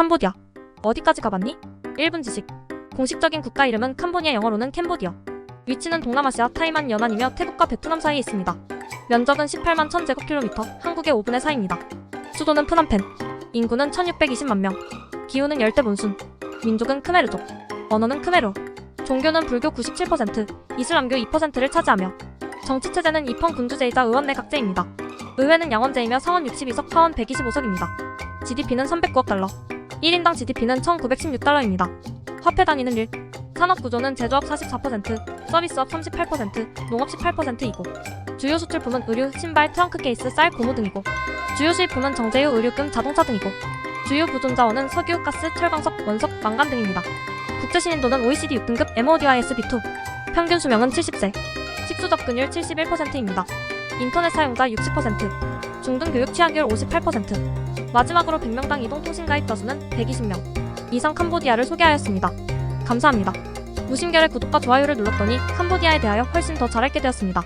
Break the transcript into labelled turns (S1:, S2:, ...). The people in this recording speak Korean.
S1: 캄보디아. 어디까지 가봤니? 1분 지식. 공식적인 국가 이름은 캄보디아 영어로는 캠보디아. 위치는 동남아시아 타이만 연안이며 태국과 베트남 사이에 있습니다. 면적은 18만 1000제곱킬로미터, 한국의 5분의 4입니다. 수도는 프놈펜. 인구는 1620만 명. 기후는 열대 몬순. 민족은 크메르족. 언어는 크메르. 종교는 불교 97%, 이슬람교 2%를 차지하며 정치 체제는 입헌 군주제이자 의원 내 각제입니다. 의회는 양원제이며 상원 62석, 하원 125석입니다. GDP는 309억 달러. 1인당 GDP는 1916달러입니다. 화폐 단위는 1. 산업 구조는 제조업 44%, 서비스업 38%, 농업 18%이고 주요 수출품은 의류, 신발, 트렁크 케이스, 쌀, 고무 등이고 주요 수입품은 정제유, 의류금, 자동차 등이고 주요 보존 자원은 석유, 가스, 철광석, 원석, 망간 등입니다. 국제 신인도는 OECD 6등급 MODIS B2. 평균 수명은 70세. 식수 접근율 71%입니다. 인터넷 사용자 60%. 중등 교육 취약률 58%. 마지막으로 100명당 이동통신 가입자 수는 120명. 이상 캄보디아를 소개하였습니다. 감사합니다. 무심결에 구독과 좋아요를 눌렀더니 캄보디아에 대하여 훨씬 더 잘 알게 되었습니다.